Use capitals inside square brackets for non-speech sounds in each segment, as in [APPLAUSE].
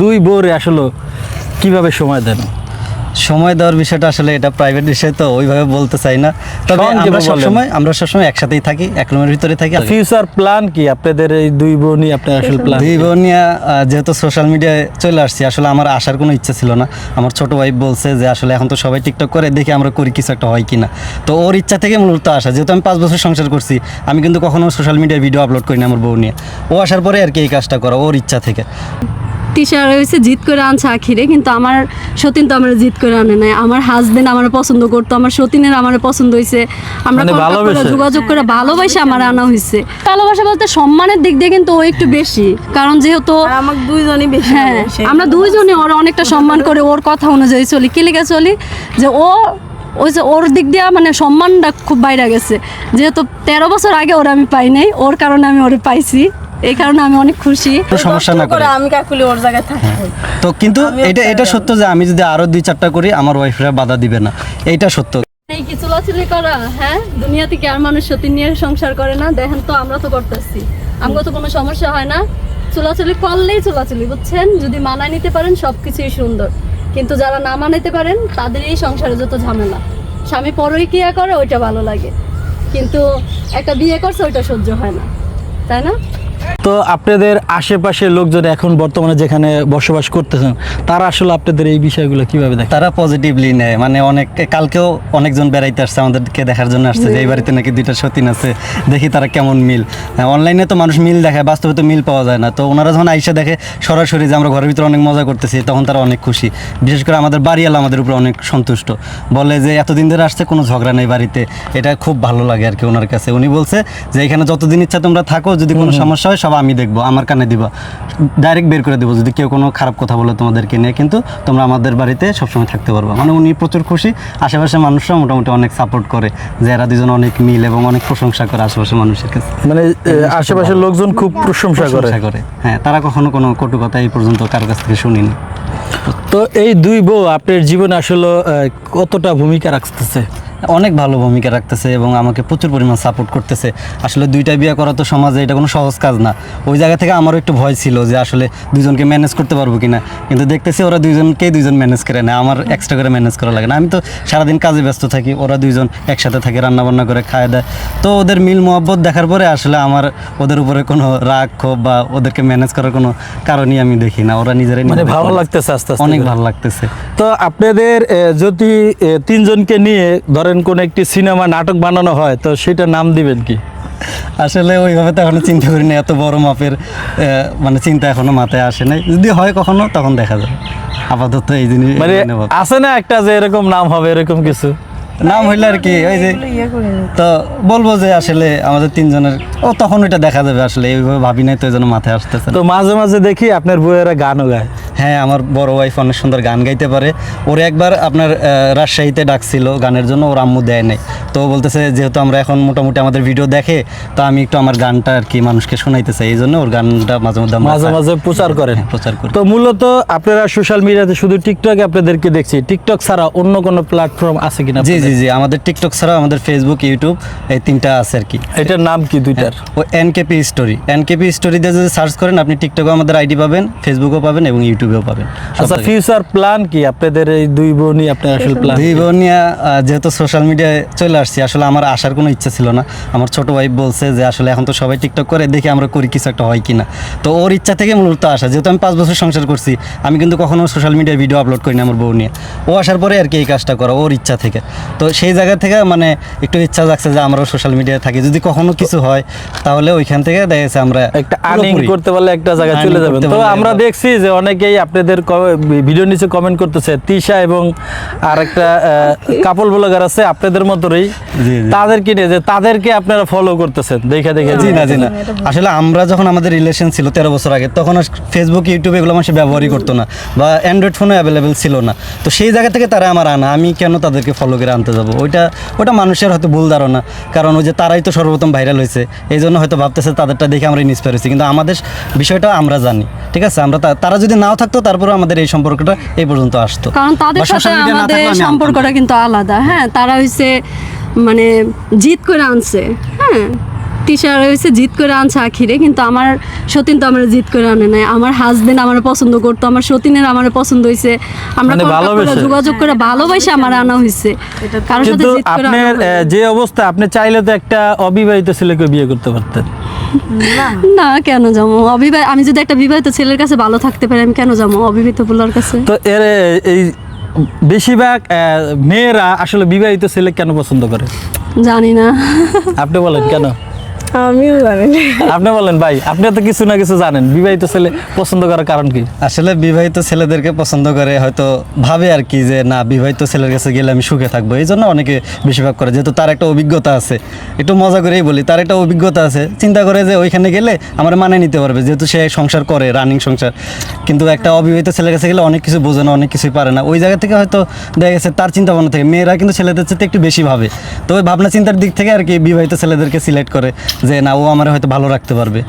দুই বোরে আসলে কীভাবে সময় দেন? সময় দেওয়ার বিষয়টা আসলে এটা প্রাইভেট বিষয় তো ওইভাবে বলতে চাই না। তবে আমরা। সবসময় আমরা সবসময় একসাথেই থাকি এক রুমের ভিতরে থাকি। ফিউচার প্ল্যান কি? আপনাদের এই দুই বোনই আপনার আসলে প্ল্যান দুই বোন নিয়ে আহ, যেহেতু সোশ্যাল মিডিয়ায় চলে আসছি আসলে আমার আসার কোনো ইচ্ছা ছিল না। আমার ছোট ভাই বলছে যে আসলে এখন তো সবাই টিকটক করে দেখি আমরা করি কিছু একটা হয় কিনা। তো ওর ইচ্ছা থেকে মূলত আসা যেহেতু আমি পাঁচ বছর সংসার করছি আমি কিন্তু কখনো সোশ্যাল মিডিয়ায় ভিডিও আপলোড করি না আমার বউ নিয়ে। ও আসার পরে আর কি এই কাজটা করা ওর ইচ্ছা থেকে। টিচার হয়েছে জিত করে আনছে আখিরে কিন্তু আমার সতীন তো আমার জিত করে আনে নাই। আমার হাজবেন্ড আমার পছন্দ করতো আমার সতীনের আমার পছন্দ হয়েছে আমরা মানে যোগাযোগ করে ভালোবাসে আমার আনা হয়েছে ভালোবাসা বলতে সম্মানের দিক দিয়ে কিন্তু ও একটু বেশি কারণ যেহেতু আর আমাকে দুইজনই বেশি হ্যাঁ আমরা দুইজনে ওর অনেকটা সম্মান করে ওর কথা অনুযায়ী চলি। কি লেগে চলি? যে ও ওই যে ওর দিক দিয়ে মানে সম্মানটা খুব বাইরে গেছে। যেহেতু তেরো বছর আগে ওর আমি পাই নাই ওর কারণে আমি ওরে পাইছি। এই কারণে আমি অনেক খুশি। সমস্যা না করে আমি কাকুলি ওর জায়গায় থাকব। তো কিন্তু এটা এটা সত্য যে আমি যদি আরও দুই চারটা করি আমার ওয়াইফরা বাধা দিবে না। এইটা সত্য। এই কি চুলাচুলি করা? হ্যাঁ? দুনিয়াতে কি আর মানুষ সত্যি নিয়ে সংসার করে না? দেখেন তো আমরা তো করতেছি। আমগো তো কোনো সমস্যা হয় না। চুলাচুলি করলেই চুলাচুলি বুঝছেন? যদি মানায় নিতে পারেন সব কিছুই সুন্দর। কিন্তু যারা না মানাইতে পারেন তাদের এই সংসারে যত ঝামেলা। স্বামী পরই কিয়া করে ওইটা ভালো লাগে। কিন্তু একটা বিয়ে করছে ওইটা সহ্য হয় না। তাই না? তো আপনাদের আশেপাশে লোকজন এখন বর্তমানে যেখানে বসবাস করতেছেন তারা আসলে আপনাদের এই বিষয়গুলো কীভাবে দেখে? তারা পজিটিভলি নেয়। মানে অনেক কালকেও অনেকজন বেড়াইতে আসছে আমাদেরকে দেখার জন্য আসছে যে এই বাড়িতে নাকি দুইটা সতীন আছে দেখি তারা কেমন মিল। অনলাইনে তো মানুষ মিল দেখায় বাস্তবে তো মিল পাওয়া যায় না। তো ওনারা যখন আইসা দেখে সরাসরি যে আমরা ঘরের ভিতরে অনেক মজা করতেছি তখন তারা অনেক খুশি। বিশেষ করে আমাদের বাড়িওয়ালা আমাদের উপরে অনেক সন্তুষ্ট। বলে যে এতদিন ধরে আসছে কোনো ঝগড়া নেই বাড়িতে। এটা খুব ভালো লাগে আর কি ওনার কাছে। উনি বলছে যে এখানে যতদিন ইচ্ছা তোমরা থাকো যদি কোনো সমস্যা হয় সব আমি দেখব আমার কানে দিব। ডাইরেক্ট বের করে দেবো যদি কেউ কোনো খারাপ কথা বলে তোমাদেরকে নিয়ে কিন্তু তোমরা আমাদের বাড়িতে সবসময় থাকতে পারব। মানে উনি প্রচুর খুশি আশেপাশের মানুষরা মোটামুটি অনেক সাপোর্ট করে যে এরা দুজন অনেক মিল এবং অনেক প্রশংসা করে আশেপাশের মানুষের কাছে। মানে আশেপাশের লোকজন খুব প্রশংসা করে। করে। হ্যাঁ তারা কখনো কোনো কটু কথা এই পর্যন্ত কারও কাছ থেকে শুনিনি। তো এই দুই বউ আপনার জীবনে আসলে কতটা ভূমিকা রাখতেছে? অনেক ভালো ভূমিকা রাখতেছে এবং আমাকে প্রচুর পরিমাণ সাপোর্ট করতেছে। আসলে দুইটা বিয়ে করা তো সমাজে এটা কোনো সহজ কাজ না। ওই জায়গা থেকে আমারও একটু ভয় ছিল যে আসলে দুজনকে ম্যানেজ করতে পারব কিনা। কিন্তু দেখতেছি ওরা দুইজনকেই দুইজন ম্যানেজ করে নেয়। আমার এক্সট্রা করে ম্যানেজ করা লাগে না। আমি তো সারাদিন কাজে ব্যস্ত থাকি। ওরা দুইজন একসাথে থাকে রান্না বান্না করে খায় দেয়। তো ওদের মিল মোহব্বত দেখার পরে আসলে আমার ওদের উপরে কোনো রাগ ক্ষোভ বা ওদেরকে ম্যানেজ করার কোনো কারণই আমি দেখি না। ওরা নিজেরাই মানে ভালো লাগতেছে আস্তে আস্তে অনেক ভালো লাগতেছে। তো আপনাদের যদি তিনজনকে নিয়ে ধরেন কোন একটি সিনেমা নাটক বানানো হয় তো সেটা নাম দিবেন কি? আসলে ওইভাবে তো এখনও চিন্তা করিনি এত বড় মাপের মানে চিন্তা এখনও মাথায় আসে নাই। যদি হয় কখনো তখন দেখা যাবে। আপাতত এই জিনিস মানে আছে না একটা যে এরকম নাম হবে এরকম কিছু? নাম হইলে আর কি ওই যে ইয়ে। তো বলব যে আসলে আমাদের তিনজনের ও তখন ওইটা দেখা যাবে আসলে এইভাবে ভাবি নাই তো এই জন্য মাথায় আসতেছে তো মাঝে মাঝে দেখি আপনার বইয়েরা গানও গায়। হ্যাঁ আমার বড় ওয়াইফ অনেক সুন্দর গান গাইতে পারে। ওরে একবার আপনার রাজশাহীতে ডাকছিল গানের জন্য ওর আম্মু দেয় নাই। তো বলতেছে যেহেতু আমরা এখন মোটামুটি আমাদের ভিডিও দেখে তো আমি একটু আমার গানটা আর কি মানুষকে শোনাইতে চাই এই জন্য ওর গানটা মাঝে মধ্যে মাঝে মাঝে প্রচার করেন হ্যাঁ, প্রচার করি। তো মূলত আপনারা সোশ্যাল মিডিয়াতে শুধু টিকটকে আপনাদেরকে দেখছি। টিকটক ছাড়া অন্য কোনো প্ল্যাটফর্ম আছে কিনা জি জি আপনাদের? জি আমাদের টিকটক ছাড়াও আমাদের ফেসবুক ইউটিউব এই তিনটা আছে আর কি। এটার নাম কি দুইটার? ও এনকেপি স্টোরি এনকেপি স্টোরি দিয়ে যদি সার্চ করেন আপনি টিকটকে আমাদের আইডি পাবেন ফেসবুকও পাবেন এবং ইউটিউবেও পাবেন। আচ্ছা ফিউচার প্ল্যান কি? আপনাদের এই দুই বোনই আপনার আসল প্ল্যান দুই বোন যেহেতু সোশ্যাল মিডিয়ায় চলে আসছি আসলে আমার আসার কোনো ইচ্ছা ছিল না। আমার ছোট ভাই বলছে যে আসলে এখন তো সবাই টিকটক করে দেখি আমরা করি কিছু একটা হয় কিনা। তো ওর ইচ্ছা থেকে মূলত আসা। যেহেতু আমি পাঁচ বছর সংসার করছি আমি কিন্তু কখনো সোশ্যাল মিডিয়ায় ভিডিও আপলোড করি না আমার বউ নিয়ে। ও আসার পরে আর কি এই কাজটা করা ওর ইচ্ছা থেকে। তো সেই জায়গা থেকে মানে একটু ইচ্ছা জাগছে যে আমরাও সোশ্যাল মিডিয়ায় থাকি। যদি কখনো কিছু হয় তাহলে ওইখান থেকে দেখা যাচ্ছে আমরা একটা আর্নিং করতে পারলে একটা জায়গায় চলে যাবেন। তো আমরা দেখছি যে অনেকেই আপনাদের ভিডিও নিচে কমেন্ট করতেছে তিশা এবং আর একটা কাপল ব্লগার আছে আপনাদের মতোই জি। তাদেরকে যে তাদেরকে আপনারা ফলো করতেছেন? দেখে দেখে। জি না জি না। আসলে আমরা যখন আমাদের রিলেশন ছিল তেরো বছর আগে তখন ফেসবুক ইউটিউব এগুলো মানুষ ব্যবহারই করতো না বা অ্যান্ড্রয়েড ফোনও অ্যাভেলেবেল ছিল না। তো সেই জায়গা থেকে তারা আমার আনা আমি কেন তাদেরকে ফলো করে আনতে যাব। ওইটা ওটা মানুষের হয়তো ভুল ধারণা। কারণ ওই যে তারাই তো সর্বপ্রথম ভাইরাল হয়েছে। এই জন্য হয়তো ভাবতেছে তাদেরটা দেখে আমরা ইন্সপায়ার হয়েছি। কিন্তু আমাদের বিষয়টা আমরা জানি। ঠিক আছে? আমরা তারা যদি নাও থাকতো তারপরে আমাদের এই সম্পর্কটা এই পর্যন্ত আসতো। কারণ তাদের সাথে আমাদের। সম্পর্কটা কিন্তু আলাদা। হ্যাঁ তারা হইছে মানে জিত করে আনছে। হ্যাঁ তিশা হয়েছে জিত করে আনছে আখিরে কিন্তু আমার সতীন তো আমার জিত করে আনে নাই। আমার হাজবেন্ড আমার পছন্দ করতো আমার সতীনের আমার পছন্দ হয়েছে আমরা মানে? যোগাযোগ করে ভালোবাসে আমার আনা হয়েছে কারোর সাথে জিত করে আপনার যে অবস্থা আপনি চাইলে তো একটা অবিবাহিত ছেলেকে বিয়ে করতে পারতেন। না। কেন যাব? অবিবাহ আমি যদি একটা বিবাহিত ছেলের কাছে ভালো থাকতে পারি আমি কেন যাব অবিবাহিত পোলার কাছে? তো এর এই বেশিরভাগ আহ, মেয়েরা আসলে বিবাহিত ছেলে কেন পছন্দ করে? জানি না। আপনি বলেন কেন? আমিও জানি আপনি বলেন ভাই আপনি তো কিছু না কিছু জানেন। বিবাহিত ছেলে পছন্দ করার কারণ কি? আসলে বিবাহিত ছেলেদেরকে পছন্দ করে হয়তো ভাবে আর কি যে না বিবাহিত ছেলের কাছে গেলে আমি সুখে থাকব। এই জন্য অনেকে বেশিরভাগ করে। যেহেতু তার একটা অভিজ্ঞতা আছে একটু মজা করেই বলি তার একটা অভিজ্ঞতা আছে। চিন্তা করে যে ওইখানে গেলে আমার মানে নিতে পারবে যেহেতু সে সংসার করে রানিং সংসার। কিন্তু একটা অবিবাহিত ছেলের কাছে গেলে অনেক কিছু বোঝে না অনেক কিছুই পারে না। ওই জায়গা থেকে হয়তো দেখা গেছে তার চিন্তা ভাবনা থেকে। মেয়েরা কিন্তু ছেলেদের চেয়ে একটু বেশি ভাবে। তো ওই ভাবনা চিন্তার দিক থেকে আর কি বিবাহিত ছেলেদেরকে সিলেক্ট করে যে না ও আমার হয়তো ভালো রাখতে পারবে।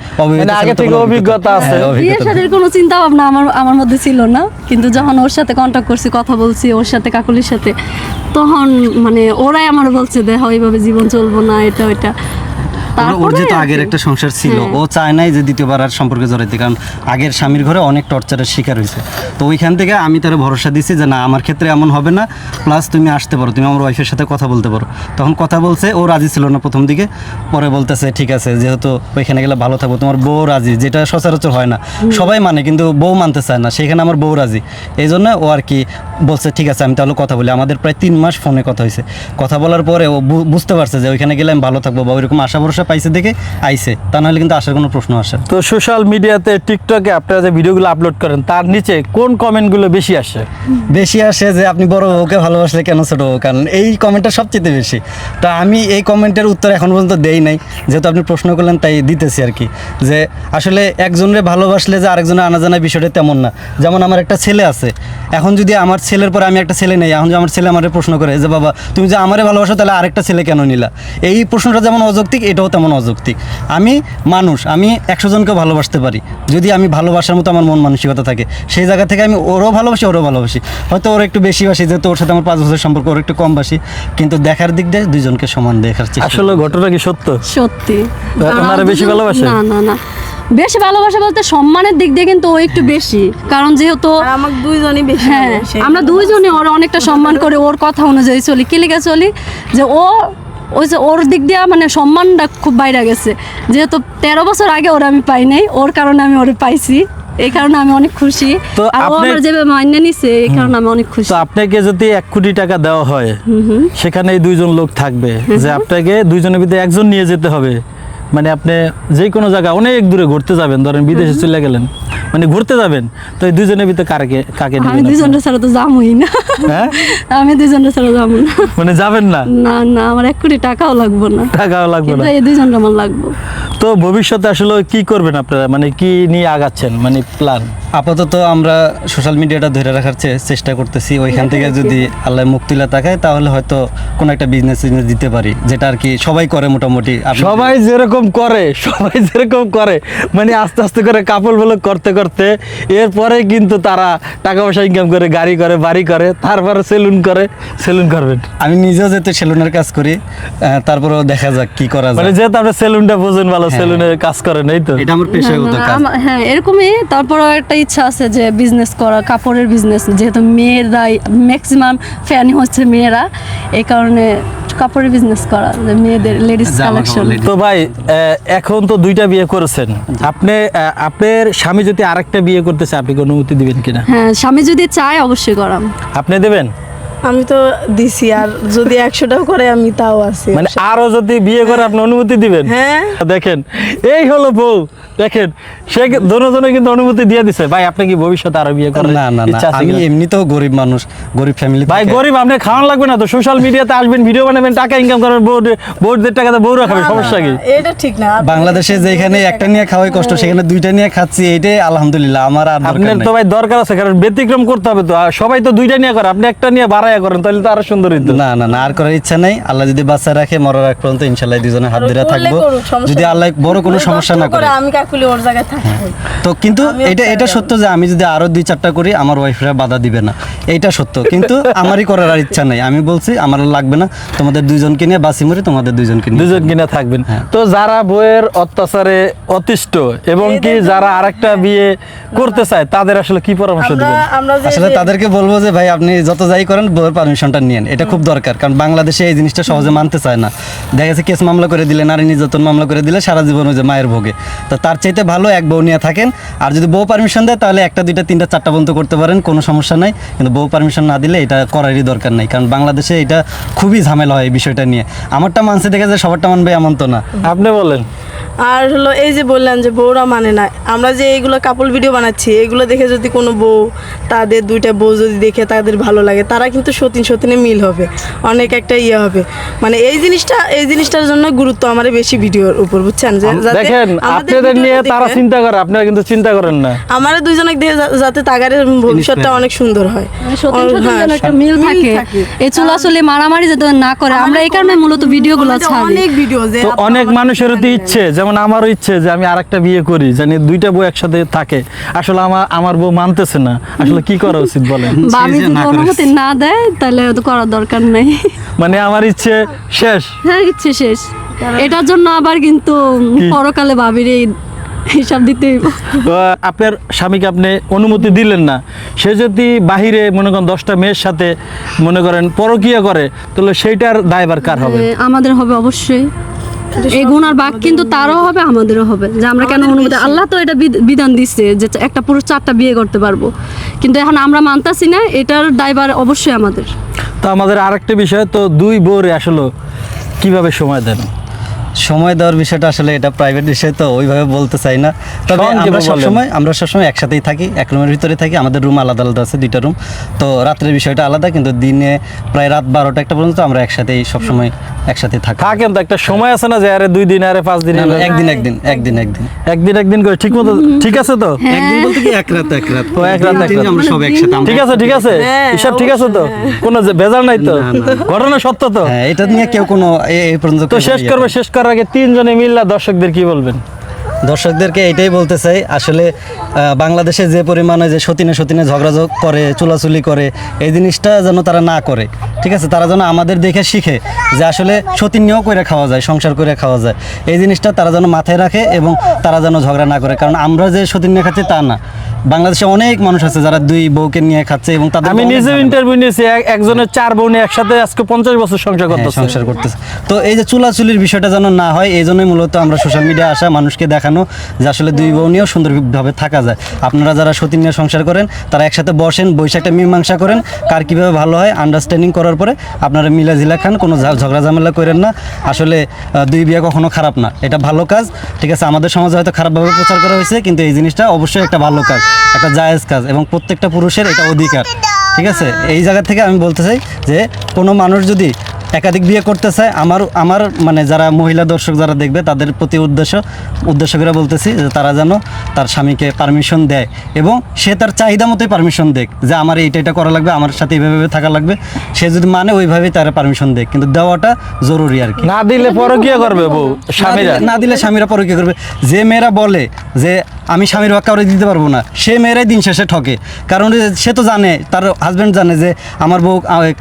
মানে আগে থেকে অভিজ্ঞতা আছে। বিয়ের সাথে কোনো চিন্তা ভাবনা আমার আমার মধ্যে ছিল না। কিন্তু যখন ওর সাথে কন্ট্যাক্ট করছি কথা বলছি ওর সাথে কাকুলির সাথে তখন মানে ওরাই আমার বলছে দেখ এইভাবে জীবন চলবো না এটা ওইটা। ওর- যেহেতু আগের একটা সংসার ছিল। ও চায় নাই যে দ্বিতীয়বার আর সম্পর্কে জড়াইতে কারণ আগের স্বামীর ঘরে অনেক টর্চারের শিকার হয়েছে। তো ওইখান থেকে আমি তার ভরসা দিছি যে না আমার ক্ষেত্রে এমন হবে না। প্লাস তুমি আসতে পারো তুমি আমার ওয়াইফের সাথে কথা বলতে পারো। তখন কথা বলছে ও রাজি ছিল না প্রথম দিকে। পরে বলতেছে ঠিক আছে যেহেতু ওইখানে গেলে ভালো থাকব তোমার বউ রাজি। যেটা সচরাচর হয় না। সবাই মানে কিন্তু বউ মানতে চায় না সেখানে আমার বউ রাজি। এই জন্য ও আর কি বলছে ঠিক আছে আমি তাহলে কথা বলি। আমাদের প্রায় তিন মাস ফোনে কথা হয়েছে। কথা বলার পরে ও বুঝতে পারছে যে ওইখানে গেলে আমি ভালো থাকব বা ওইরকম আশা ভরসা পাইছে দেখে আইছে। তা নাহলে কিন্তু আসার কোনো প্রশ্ন আসে তো সোশ্যাল মিডিয়াতে টিকটকে আপনারা যে ভিডিওগুলো আপলোড করেন তার নিচে কোন কমেন্টগুলো বেশি আসে? বেশি আসে যে আপনি বড় বউকে ভালোবাসলে কেন ছোট কারণ এই কমেন্টটা সবচেয়ে বেশি। তা আমি এই কমেন্টের উত্তর এখন পর্যন্ত দেই নাই। যেহেতু আপনি প্রশ্ন করলেন তাই দিতেছি আর কি। যে আসলে একজনের ভালোবাসলে যে আরেকজনের আনা জানা বিষয়টা তেমন না। যেমন আমার একটা ছেলে আছে। এখন যদি আমার ছেলের পরে আমি একটা ছেলে নেই এখন যদি আমার ছেলে আমার প্রশ্ন করে যে বাবা তুমি যে আমারে ভালোবাসো তাহলে আরেকটা ছেলে কেন নিলা? এই প্রশ্নটা যেমন অযৌক্তিক এটাও তেমন অযৌক্তিক। আমি মানুষ আমি একশো জনকে ভালোবাসতে পারি। যদি আমি ভালোবাসার মতো আমার মন মানসিকতা থাকে সেই জায়গা থেকে আমি ওরও ভালোবাসি ওরও ভালোবাসি। হয়তো ওর একটু বেশি বাসি যেহেতু ওর সাথে আমার পাঁচ বছর সম্পর্ক ওর একটু কম বাসি। কিন্তু দেখার দিক দিয়ে দুইজনকে সমান দেখার চেষ্টা আসলে ঘটনা কি সত্য? সত্যি। ওনারা বেশি ভালোবাসে? না না না। বেশি ভালোবাসা বলতে সম্মানের দিক দিয়ে কিন্তু ও একটু বেশি। কারণ যেহেতু আর আমাকে দুইজনই বেশি হ্যাঁ। আমরা দুইজনে ওর অনেকটা সম্মান করে ওর কথা অনুযায়ী চলি। কি লিখে চলি? যে ও ওই যে ওর দিক দিয়ে মানে সম্মানটা খুব বাইরে গেছে। যেহেতু তেরো বছর আগে ওর আমি পাই নাই ওর কারণে আমি ওরে পাইছি। এই কারণে আমি অনেক খুশি। তো যেভাবে মান্য নিছে এই কারণে আমি অনেক খুশি। তো আপনাকে যদি এক কোটি টাকা দেওয়া হয় সেখানে এই দুইজন লোক থাকবে। যে আপনাকে দুইজনের ভিতরে একজন নিয়ে যেতে হবে। মানে আপনি যে কোনো জায়গা অনেক দূরে ঘুরতে যাবেন ধরেন বিদেশে চলে গেলেন। মানে ঘুরতে যাবেন? তো এই দুইজনের ভিতরে কাকে কাকে আমি নেবেন আমি দুজনের ছাড়া তো যামই না। হ্যাঁ? আমি দুজনের ছাড়া যাব না। মানে যাবেন না? না না আমার এক কোটি টাকাও লাগবে না। টাকাও লাগবে না। এই দুজনটা আমার লাগবে। তো ভবিষ্যতে আসলে কি করবেন আপনারা? মানে কি নিয়ে আগাচ্ছেন? মানে প্ল্যান আপাতত আমরা সোশ্যাল মিডিয়াটা ধরে রাখার চেষ্টা করতেছি। ওইখান থেকে যদি আল্লাহ মুক্তিলা তুলে তাকায় তাহলে হয়তো কোনো একটা বিজনেস দিতে পারি যেটা আর কি সবাই করে মোটামুটি। আপনি- সবাই যেরকম করে [LAUGHS] সবাই যেরকম করে মানে আস্তে আস্তে করে কাপড় বলে করতে করতে এরপরে কিন্তু তারা টাকা পয়সা ইনকাম করে গাড়ি করে বাড়ি করে তারপরে সেলুন করে সেলুন করবেন আমি নিজেও যেহেতু সেলুনের কাজ করি আহ, তারপরেও দেখা যাক কি করা মানে যায়। যেহেতু আপনি সেলুনটা বোঝেন ভালো হ্যাঁ। সেলুনের কাজ করেন এই তো? এটা আমার পেশাগত কাজ। হ্যাঁ এরকমই তারপরে একটা ইচ্ছা আছে যে বিজনেস করা কাপড়ের বিজনেস যেহেতু মেয়েরাই ম্যাক্সিমাম ফ্যানই হচ্ছে মেয়েরা এই কারণে কাপড়ের বিজনেস করা যে মেয়েদের লেডিস কালেকশন তো ভাই এখন তো দুইটা বিয়ে করেছেন। আপনি আপনার স্বামী যদি আরেকটা বিয়ে করতে চায় আপনি অনুমতি দিবেন কিনা? হ্যাঁ স্বামী যদি চায় অবশ্যই করাম। আপনি দেবেন? আমি তো দিছি আর যদি একশোটাও করে আমি তাও আছি। মানে আরও যদি বিয়ে করে আপনি অনুমতি দিবেন? হ্যাঁ। দেখেন এই হলো বউ দেখেন সে দোনোজনে কিন্তু অনুমতি দিয়ে দিছে। ভাই আপনি কি ভবিষ্যতে আরও বিয়ে করার না না না আমি? এমনিতেও গরিব মানুষ গরিব ফ্যামিলি ভাই গরিব আপনি খাওয়ান লাগবে না তো সোশ্যাল মিডিয়াতে আসবেন ভিডিও বানাবেন টাকা ইনকাম করবেন বউ বউদের টাকাতে বউ রাখাবে সমস্যা কি? এটা ঠিক না। বাংলাদেশে যেখানে একটা নিয়ে খাওয়াই কষ্ট সেখানে দুইটা নিয়ে খাচ্ছি এটাই আলহামদুলিল্লাহ আমার আর দরকার তো ভাই দরকার আছে কারণ ব্যতিক্রম করতে হবে তো সবাই তো দুইটা নিয়ে করে আপনি একটা নিয়ে বাড়াই বাড়াইয়া করেন তাহলে তো আরও সুন্দর হইতো। না না না আর করার ইচ্ছা নেই। আল্লাহ যদি বাচ্চা রাখে মরার আগ পর্যন্ত ইনশাল্লাহ দুজনে হাত ধরে থাকব। যদি আল্লাহ বড় কোনো সমস্যা না করে। আমি কাকুলি ওর জায়গায় থাকব। তো কিন্তু এটা এটা সত্য যে আমি যদি আরও দুই চারটা করি আমার ওয়াইফরা বাধা দিবে না। এইটা সত্য। কিন্তু আমারই করার আর ইচ্ছা নেই। আমি বলছি আমার লাগবে না। তোমাদের দুইজনকে নিয়ে বাসি মরি তোমাদের দুইজনকে নিয়ে। দুজন কিনা থাকবেন। হ্যাঁ। তো যারা বইয়ের অত্যাচারে অতিষ্ঠ এবং কি যারা আরেকটা বিয়ে করতে চায় তাদের আসলে কি পরামর্শ দিবেন? আমরা আসলে তাদেরকে বলব যে ভাই আপনি যত যাই করেন বউয়ের পারমিশনটা নিয়েন? এটা খুব দরকার কারণ বাংলাদেশে এই জিনিসটা সহজে মানতে চায় না। দেখা গেছে কেস মামলা করে দিলে নারী নির্যাতন মামলা করে দিলে সারা জীবন ওই যে মায়ের ভোগে। তো তার চাইতে ভালো এক বউ নিয়ে থাকেন আর যদি বউ পারমিশন দেয় তাহলে একটা দুইটা তিনটা চারটা পর্যন্ত করতে পারেন কোনো সমস্যা নাই। কিন্তু বউ পারমিশন না দিলে এটা করারই দরকার নাই কারণ বাংলাদেশে এটা খুবই ঝামেলা হয় এই বিষয়টা নিয়ে। আমারটা মানছে দেখে যে সবারটা মানবে এমন তো না। আপনি বলেন। আর হলো এই যে বললেন যে বউরা মানে না আমরা যে এইগুলো কাপল ভিডিও বানাচ্ছি এগুলো দেখে যদি কোনো বউ তাদের দুইটা বউ যদি দেখে তাদের ভালো লাগে তারা কিন্তু সতীন সতীনে মিল হবে অনেক একটা ইয়ে হবে। মানে এই জিনিসটা এই জিনিসটার জন্য গুরুত্ব আমার বেশি ভিডিওর উপর বুঝছেন? যে দেখেন আপনাদের নিয়ে তারা চিন্তা করে আপনারা কিন্তু চিন্তা করেন না। আমার দুজনে দেখে যাতে তাগারের ভবিষ্যৎটা অনেক সুন্দর হয়। মানে হ্যাঁ, একটা মিল থাকে। এই চুলাচুলি মারামারি যাতে না করে আমরা এই কারণে মূলত ভিডিওগুলো ছাড়ি। অনেক ভিডিও যে অনেক মানুষের তো ইচ্ছে যেমন আমারও ইচ্ছে যে আমি আরেকটা বিয়ে করি জানি দুইটা বউ একসাথে থাকে। আসলে আমার আমার বউ মানতেছে না। আসলে কি করা উচিত বলেন? বা আমি ছেড়ে যদি না অনুমতি না দেয় তাহলে তো করার দরকার নেই। মানে আমার ইচ্ছে শেষ। হ্যাঁ ইচ্ছে শেষ। এটার জন্য আবার কিন্তু পরকালে ভাবির এই হিসাব দিতে আপনার স্বামীকে আপনি অনুমতি দিলেন না। সে যদি বাহিরে মনে করেন দশটা মেয়ের সাথে মনে করেন পরকিয়া করে তাহলে সেইটার দায়বার কার হবে? আমাদের হবে অবশ্যই। এই গুণার বাঘ কিন্তু তারও হবে আমাদেরও হবে। যে আমরা কেন অনুমতি আল্লাহ তো এটা বিধান দিচ্ছে যে একটা পুরুষ চারটা বিয়ে করতে পারব। কিন্তু এখন আমরা মানতাছি না এটার দায়বার অবশ্যই আমাদের। তো আমাদের আরেকটা বিষয় তো দুই বোর আসলে কীভাবে সময় দেন? সময় দেওয়ার বিষয়টা আসলে এটা প্রাইভেট বিষয় তো ওইভাবে বলতে চাই না। তবে আমরা সবসময় আমরা সবসময় একসাথেই থাকি এক রুমের ভিতরে থাকি আমাদের রুম আলাদা আলাদা আছে দুইটা রুম তো রাত্রের বিষয়টা আলাদা কিন্তু দিনে প্রায় রাত বারোটা একটা পর্যন্ত আমরা একসাথেই সবসময় একসাথে থাকি। থাকেন তো একটা সময় আছে না যে আরে দুই দিন আরে পাঁচ দিন? একদিন একদিন একদিন একদিন। একদিন একদিন করে ঠিক মতো ঠিক আছে তো? একদিন বলতে কি এক রাত এক রাত? ও, এক রাত, এক রাত। আমরা সব একসাথে আমরা- ঠিক আছে ঠিক আছে। হ্যাঁ, হিসাব ঠিক আছে তো? কোনো যে বেজার নাই তো? ঘটনা সত্য তো? হ্যাঁ এটা নিয়ে কেউ কোনো এই পর্যন্ত তো শেষ ইয়ে করবে শেষ করার আগে তিনজনে মিল্লা দর্শকদের কি বলবেন? দর্শকদেরকে এটাই বলতে চাই, আসলে বাংলাদেশে যে পরিমাণে যে সতীনে সতীনে ঝগড়াঝগ করে, চুলাচুলি করে, এই জিনিসটা যেন তারা না করে, ঠিক আছে? তারা যেন আমাদের দেখে শিখে যে আসলে সতীন নিয়েও করে খাওয়া যায়, সংসার করে খাওয়া যায়। এই জিনিসটা তারা যেন মাথায় রাখে এবং তারা যেন ঝগড়া না করে, কারণ আমরা যে সতীন খাচ্ছি তা না। বাংলাদেশে অনেক মানুষ আছে যারা দুই বউকে নিয়ে খাচ্ছে এবং তাদের আমি নিজে ইন্টারভিউ নিয়েছি একজনের চার বোনে একসাথে আজকে পঞ্চাশ বছর সংসার হ্যাঁ, করতেছে। সংসার করতেছে। তো এই যে চুলাচুলির বিষয়টা যেন না হয় এই জন্যই মূলত আমরা সোশ্যাল মিডিয়া আসা মানুষকে দেখানো যে আসলে দুই বউ নিয়েও সুন্দরভাবে থাকা যায়। আপনারা যারা সতী নিয়ে সংসার করেন তারা একসাথে বসেন বসে একটা মীমাংসা করেন কার কীভাবে ভালো হয় আন্ডারস্ট্যান্ডিং করার পরে আপনারা মিলা ঝিলা খান কোনো ঝগড়া ঝামেলা করেন না। আসলে দুই বিয়ে কখনো খারাপ না। এটা ভালো কাজ ঠিক আছে? আমাদের সমাজে হয়তো খারাপভাবে প্রচার করা হয়েছে কিন্তু এই জিনিসটা অবশ্যই একটা ভালো কাজ। একটা জায়েজ কাজ এবং প্রত্যেকটা পুরুষের এটা অধিকার। ঠিক আছে? এই জায়গা থেকে আমি বলতে চাই যে কোনো মানুষ যদি একাধিক বিয়ে করতে চায় আমার আমার মানে যারা মহিলা দর্শক যারা দেখবে তাদের প্রতি উদ্দেশ্য উদ্দেশ্যকরা বলতেছি যে তারা যেন তার স্বামীকে পারমিশন দেয় এবং সে তার চাহিদা মতোই পারমিশন দেখ যে আমার এইটা এটা করা লাগবে আমার সাথে এইভাবে থাকা লাগবে। সে যদি মানে ওইভাবেই তারা পারমিশন দেখ কিন্তু দেওয়াটা জরুরি আর কি। না দিলে পরকিয়া করবে বউ স্বামীরা? না দিলে স্বামীরা পরে কি করবে। যে মেয়েরা বলে যে আমি স্বামীর ভাগ কাউরে দিতে পারব না সে মেয়েরাই দিন শেষে ঠকে। কারণ সে তো জানে তার হাজব্যান্ড জানে যে আমার বউ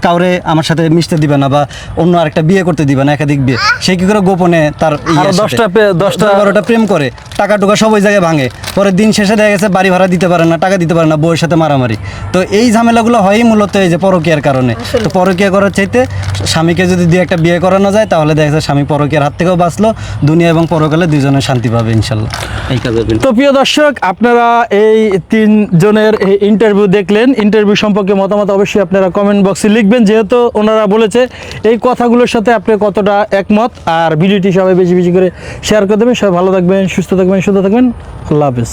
কাউরে আমার সাথে মিশতে দিবে না বা অন্য আরেকটা বিয়ে করতে দিবে না একাধিক বিয়ে। সে কি করে গোপনে তার সাথে দশটা দশটা- বারোটা প্রেম করে টাকা টুকা সব ওই জায়গায় ভাঙে। পরে দিন শেষে দেখা গেছে বাড়ি ভাড়া দিতে পারে না টাকা দিতে পারে না বউয়ের সাথে মারামারি। তো এই ঝামেলাগুলো হয়ই মূলত এই যে পরকীয়ার কারণে। তো পরকীয়া করার চাইতে স্বামীকে যদি দিয়ে একটা বিয়ে করানো যায় তাহলে দেখা যাচ্ছে স্বামী পরকীয়ার হাত থেকেও বাঁচলো দুনিয়া এবং পরকালে দুজনে শান্তি পাবে ইনশাল্লাহ। এই কাজের তো প্রিয় দর্শক আপনারা এই তিনজনের এই ইন্টারভিউ দেখলেন। ইন্টারভিউ সম্পর্কে মতামত অবশ্যই আপনারা কমেন্ট বক্সে লিখবেন। যেহেতু ওনারা বলেছে এই কথাগুলোর সাথে আপনি কতটা একমত? আর ভিডিওটি সবাই বেশি বেশি করে শেয়ার করে দেবেন। সবাই ভালো থাকবেন, সুস্থ থাকবেন সুস্থ থাকবেন। আল্লাহ হাফেজ।